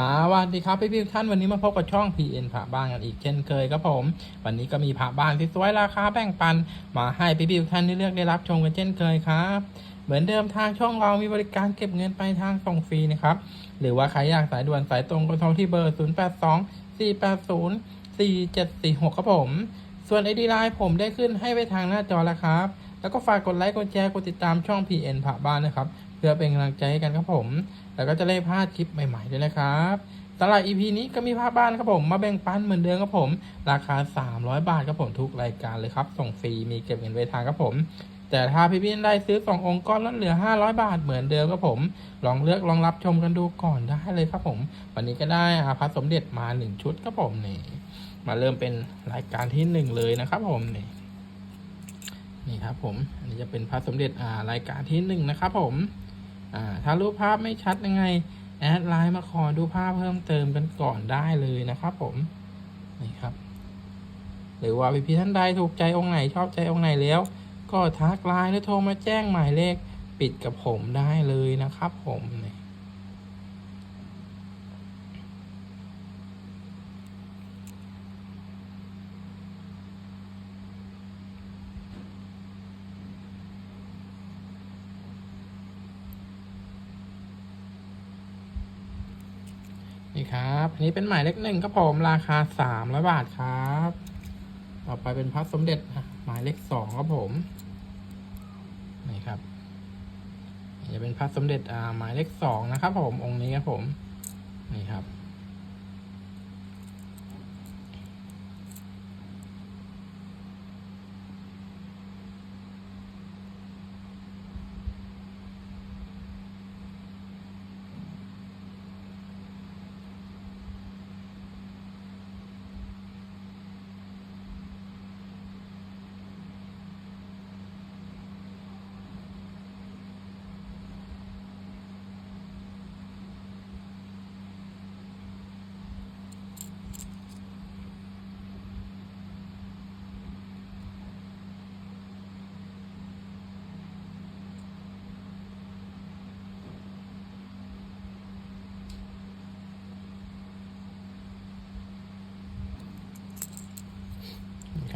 สวัสดีครับพี่พี่ท่านวันนี้มาพบกับช่อง PN พระบ้านกันอีกเช่นเคยครับผม วันนี้ก็มีพระบ้านที่สวยราคาแบ่งปัน มาให้พี่พี่ท่านได้เลือกได้รับชมกันเช่นเคยครับ เหมือนเดิมทางช่องเรามีบริการเก็บเงินปลายทางส่งฟรีนะครับ หรือว่าใครอยากสายด่วนสายตรงก็โทรที่เบอร์ 0 8 2 4 8 0 4 7 4 6 ครับผม ส่วนไอดีไลน์ผมได้ขึ้นให้ไว้ทางหน้าจอแล้วครับ แล้วก็ฝากกดไลค์กดแชร์กดติดตามช่อง PN พระบ้านนะครับ พื่อเป็นกำลังใจให้กันครับผม แล้วก็จะได้พลาดคลิปใหม่ๆด้วยนะครับสำหรับ EP นี้ก็มีภาพบ้านครับผมมาแบ่งปันเหมือนเดิมครับผม ราคา 300 บาทครับผมทุกรายการเลยครับ ส่งฟรีมีเก็บเงินไว้ทางครับผมแต่ถ้าพี่พี่ได้ซื้อสององค์ก้อนลดเหลือ 500 บาทเหมือนเดิมครับผม ลองเลือกลองรับชมกันดูก่อนได้เลยครับผม วันนี้ก็ได้อาพระสมเด็จมา 1 ชุดครับผมนี่ มาเริ่มเป็นรายการที่ 1 เลยนะครับผมนี่นี่ครับผม อันนี้จะเป็นพระสมเด็จอ่ารายการที่หนึ่งนะครับผม ถ้ารูปภาพไม่ชัดยังไง แอดไลน์มาขอดูภาพเพิ่มเติมกันก่อนได้เลยนะครับผมนี่ครับ หรือว่าพี่ๆท่านใดถูกใจองค์ไหนชอบใจองค์ไหนแล้ว ก็ทักไลน์หรือโทรมาแจ้งหมายเลขปิดกับผมได้เลยนะครับผม นี่ครับอันนี้เป็นหมายเลขหนึ่งครับผมราคาสามร้อยบาทครับ ต่อไปเป็นพระสมเด็จอะหมายเลขสองครับผมนี่ครับจะเป็นพระสมเด็จอ่าหมายเลขสองนะครับผมองค์นี้ครับผมนี่ครับ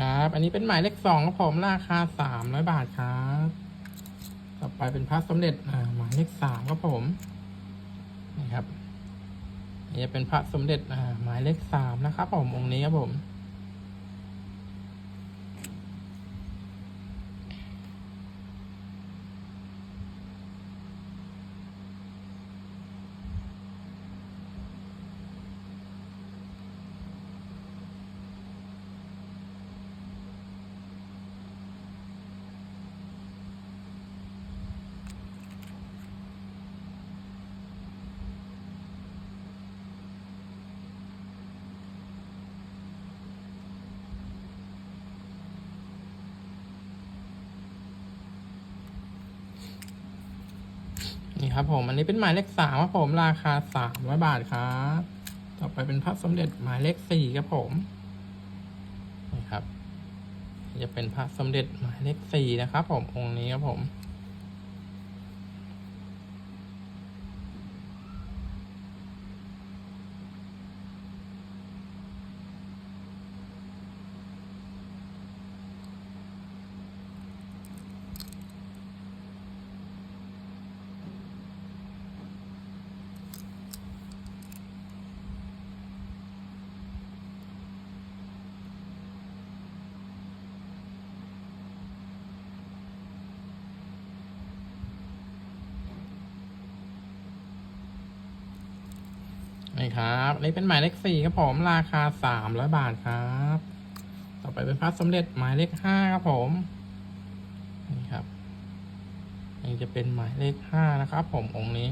ครับ อันนี้เป็นหมายเลขสองครับผมราคาสามร้อยบาทครับ ต่อไปเป็นพระสมเด็จอ่าหมายเลขสามครับผมนี่ครับอันนี่จะเป็นพระสมเด็จอ่าหมายเลขสามนะครับผมองค์นี้ครับผม นี่ครับผมอันนี้เป็นหมายเลขสามครับผมราคาสามร้อยบาทครับต่อไปเป็นพระสมเด็จหมายเลขสี่ครับผมนี่ครับ จะเป็นพระสมเด็จหมายเลขสี่นะครับ ผมองค์นี้ครับผม นี่ครับนี่เป็นหมายเลขสี่ครับผมราคาสามร้อยบาทครับ ต่อไปเป็นพระสมเด็จหมายเลขห้าครับผมนี่ครับนี่จะเป็นหมายเลขห้านะครับ ผมองค์นี้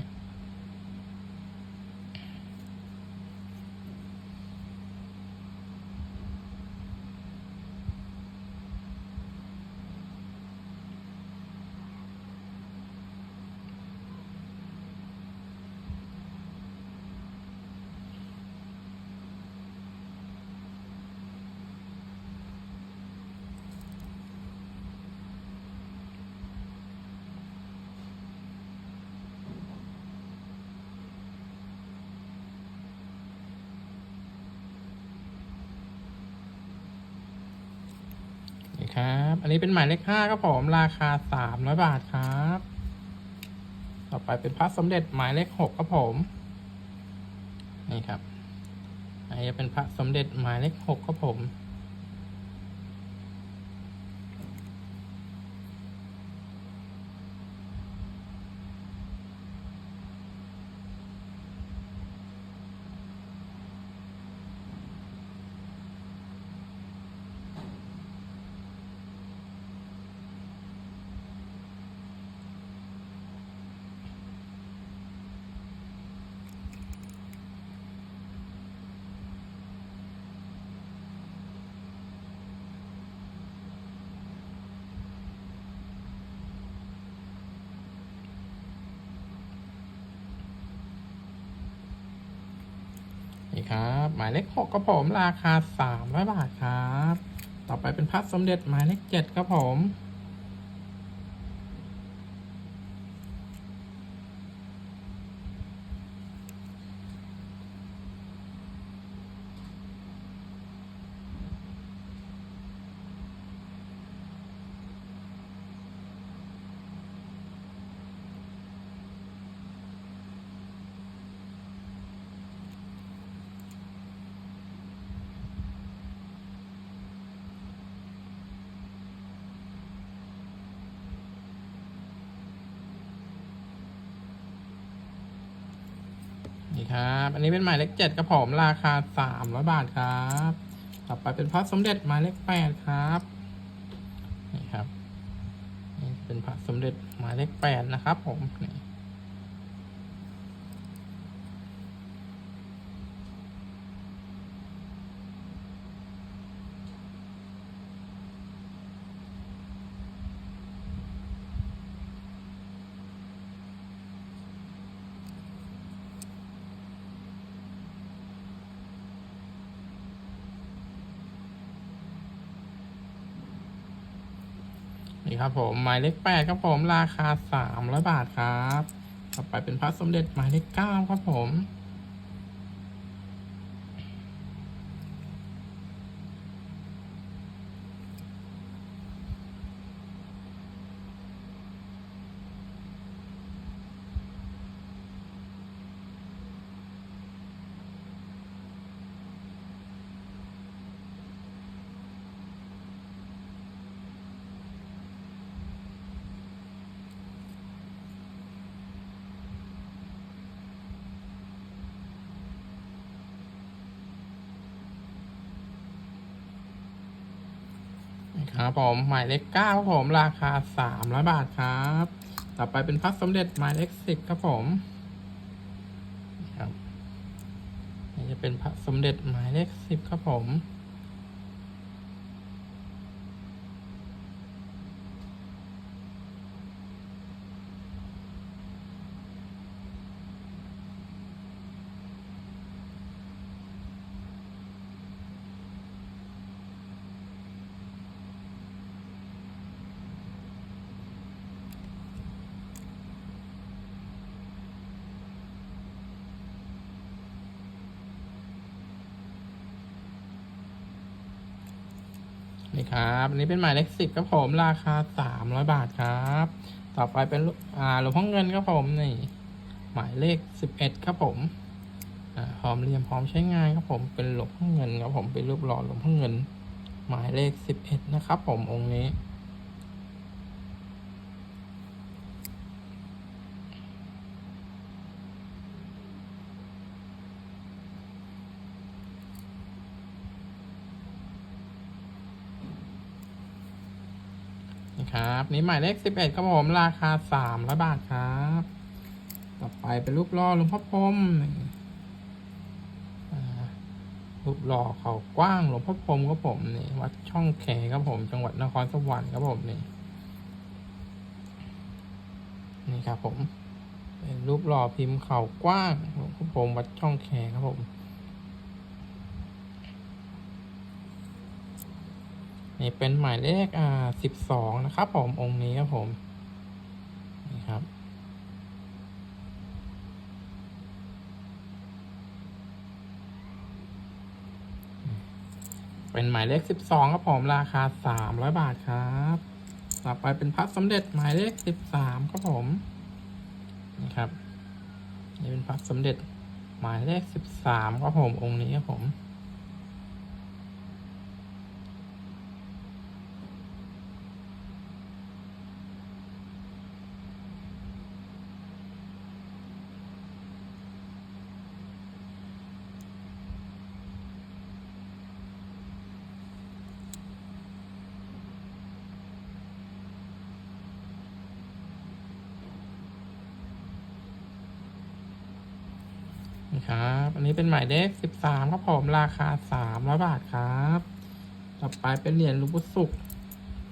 ครับ อันนี้เป็นหมายเลขห้าครับผมราคาสามร้อยบาทครับ ต่อไปเป็นพระสมเด็จหมายเลขหกครับผม นี่ครับ อันนี้เป็นพระสมเด็จหมายเลขหกครับผม ครับ หมายเลขหกครับผมราคาสามร้อยบาทครับ ต่อไปเป็นพระสมเด็จหมายเลขเจ็ดครับผม ครับ อันนี้เป็นหมายเลขเจ็ดกระผมราคาสามร้อยบาทครับ ต่อไปเป็นพระสมเด็จหมายเลขแปดครับนี่ครับนี่เป็นพระสมเด็จหมายเลขแปดนะครับ ผมนี่ นี่ครับผมหมายเลขแปดครับผมราคาสามร้อยบาทครับ ต่อไปเป็นพระสมเด็จหมายเลขเก้าครับผม ครับผมหมายเลขเก้าครับผมราคาสามร้อยบาทครับ ต่อไปเป็นพระสมเด็จหมายเลขสิบครับผมครับนี่จะเป็นพระสมเด็จหมายเลขสิบครับผม นี่ครับอันนี้เป็นหมายเลขสิบครับผมราคาสามร้อยบาทครับ ต่อไปเป็นลูกอ่าหลวงพ่อเงินครับผมนี่หมายเลขสิบเอ็ดครับผมอ่าพร้อมเรียมพร้อมใช้งานครับผมเป็นหลวงพ่อเงินครับผมเป็นรูปหล่อหลวงพ่อเงิน หมายเลขสิบเอ็ดนะครับผมองค์นี้ ครับ นี่หมายเลขสิบเอ็ดครับผมราคาสามร้อยบาทครับ ต่อไปเป็นรูปล่อหลวงพ่อพรมรูปหล่อเขากว้างหลวงพ่อพรมครับผมนี่วัดช่องแขครับผม จังหวัดนครสวรรค์ครับผมนี่นี่ครับผม เป็นรูปหล่อพิมพ์เขากว้างหลวงพ่อพรมวัดช่องแขครับผม นี่เป็นหมายเลขอ่าสิบสองนะครับ ผมองค์นี้ครับผมนี่ครับ เป็นหมายเลขสิบสองครับผมราคาสามร้อยบาทครับต่อไปเป็นพระสมเด็จหมายเลขสิบสามครับผมนี่ครับ นี่เป็นพระสมเด็จหมายเลขสิบสามครับผมองค์นี้ครับผม ครับ อันนี้เป็นหมายเลขสิบสามครับผมราคาสามร้อยบาทครับ ต่อไปเป็นเหรียญลูกปุสุก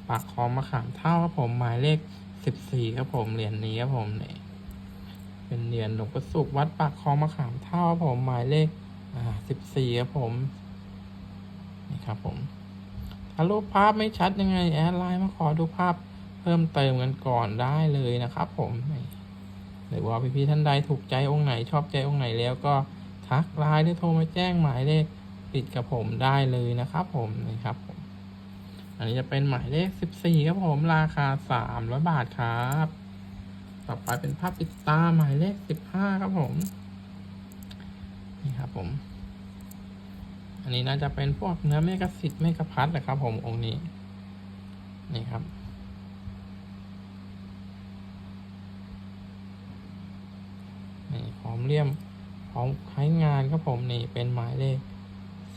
ปากคอมะขามเท่าครับผมหมายเลขสิบสี่ครับผมเหรียญนี้ครับผมนี่เป็นเหรียญหลวงปู่สุกวัดปากคลองมะขามเท่าครับผมหมายเลขอ่าสิบสี่ครับผมนี่ครับผม ถ้ารูปภาพไม่ชัดยังไงแอดไลน์มาขอดูภาพเพิ่มเติมกันก่อนได้เลยนะครับผมนี่ หรือว่าพี่ๆท่านใดถูกใจองค์ไหนชอบใจองค์ไหนแล้วก็ทักไลน์หรือโทรมาแจ้งหมายเลขปิดกับผมได้เลยนะครับ ผมนี่ครับผมอันนี้จะเป็นหมายเลขสิบสี่ครับผมราคาสามร้อยบาทครับ ต่อไปเป็นภาพปิดตาหมายเลขสิบห้าครับผม นี่ครับผม อันนี้น่าจะเป็นพวกเนื้อเมกะสิทธิ์เมกะพัดนะครับผมองค์นี้ นี่ครับ นี่พร้ อมเลี่ยมพร้อมใช้งานครับผมนี่เป็นหมายเลข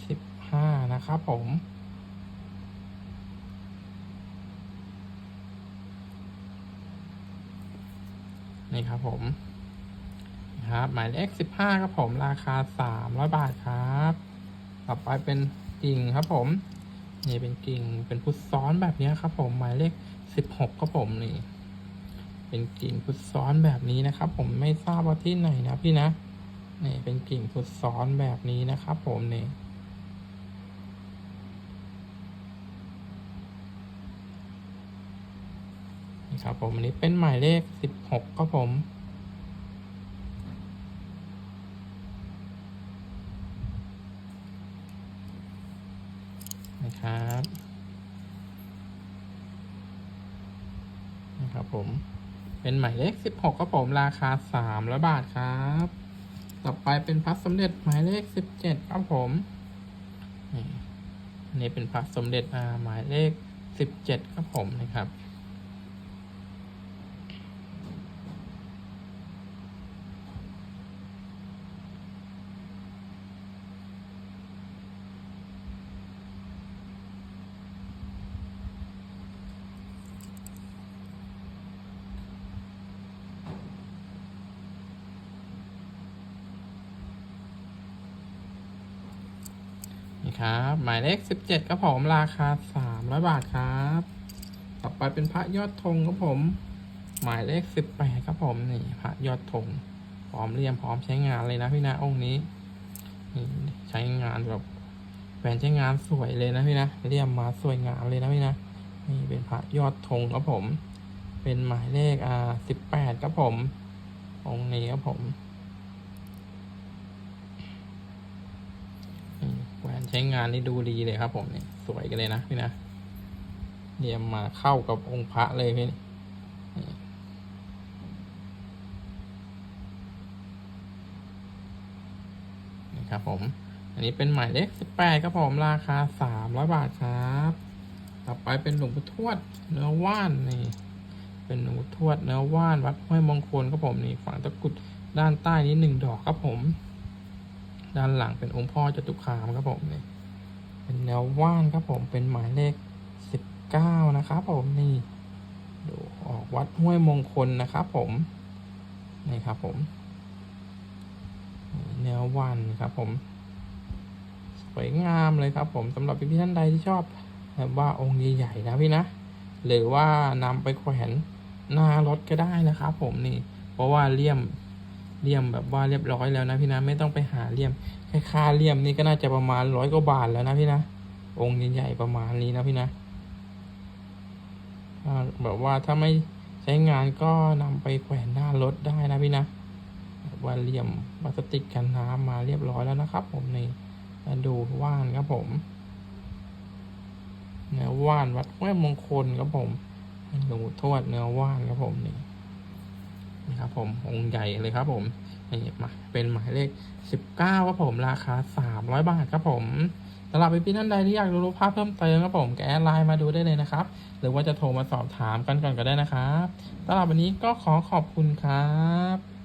สิบห้านะครับผมนี่ครับผมครับหมายเลขสิบห้าครับผมราคาสามร้อยบาทครับ ต่อไปเป็นกิ่งครับผมนี่เป็นกิ่งเป็นพุทธซ้อนแบบนี้ครับผมหมายเลขสิบหกครับผมนี่ เป็นกิ่งพุทซ้อนแบบนี้นะครับ ผมไม่ทราบว่าที่ไหนนะพี่นะนี่เป็นกิ่งพุทซ้อนแบบนี้นะครับ ผมนี่นี่ครับผมอันนี้เป็นหมายเลขสิบหกครับผมนะครับ นะครับผม เป็นหมายเลขสิบหกครับผมราคาสามร้อยบาทครับ ต่อไปเป็นพัสสมเด็จหมายเลขสิบเจ็ดครับผมนี่นี่เป็นพัสสมเด็จหมายเลขสิบเจ็ดครับผมนะครับ ครับ หมายเลขสิบเจ็ดครับผมราคาสามร้อยบาทครับ ต่อไปเป็นพระยอดธงครับผม หมายเลขสิบแปดครับผมนี่พระยอดธงพร้อมเรียมพร้อมใช้งานเลยนะพี่นะองค์นี้นี่ใช้งานแบบแหวนใช้งานสวยเลยนะพี่นะเรียมมาสวยงามเลยนะพี่นะนี่เป็นพระยอดธงครับผม เป็นหมายเลขอ่าสิบแปดครับผมองค์นี้ครับผม อื ใช้งานนี่ดูดีเลยครับผมเนี่ยสวยกันเลยนะพี่นะเรียมมาเข้ากับองค์พระเลยพี่นี่นี่ครับผม อันนี้เป็นหมายเลขสิบแปดครับผมราคาสามร้อยบาทครับ ต่อไปเป็นหลวงปู่ทวดเนื้อว่านนี่ เป็นหลวงปู่ทวดเนื้อว่านวัดห้วยมงคลครับผมนี่ ฝังตะกุดด้านใต้นี้หนึ่งดอกครับผม ด้านหลังเป็นองค์พ่อจตุคามครับผมนี่เป็นแนวว่านครับผมเป็นหมายเลขสิบเก้านะครับผมนี่ดูออกวัดห้วยมงคลนะครับผมนี่ครับผมแนวว่านครับผม สวยงามเลยครับผมสำหรับพี่ๆท่านใดที่ชอบแบบว่าองค์ใหญ่ๆนะพี่นะ หรือว่านำไปแขวนหน้ารถก็ได้นะครับผมนี่ เพราะว่าเลี่ยม เลี่ยมแบบว่าเรียบร้อยแล้วนะพี่นะไม่ต้องไปหาเลี่ยมแค่ค่าเลี่ยมนี่ก็น่าจะประมาณร้อยกว่าบาทแล้วนะพี่นะองค์ใหญ่ๆประมาณนี้นะพี่นะแบบว่าถ้าไม่ใช้งานก็นำไปแขวนหน้ารถได้นะพี่นะแบบว่าเลี่ยมพลาสติกกันน้ำมาเรียบร้อยแล้วนะครับ ผมนี่ดูว่านครับผมเนื้อว่านวัดห้วยมงคลครับผมหลวงปู่ทวดเนื้อว่านครับผมนี่ นะครับผมองค์ใหญ่เลยครับผมนี่มาเป็นหมายเลขสิบเก้าครับผมราคาสามร้อยบาทครับผมสำหรับพี่ท่านใดที่อยากรู้ภาพเพิ่มเติมครับผมแกแอดไลน์มาดูได้เลยนะครับ หรือว่าจะโทรมาสอบถามกันก่อนก็ได้นะครับสำหรับวันนี้ก็ขอขอบคุณครับ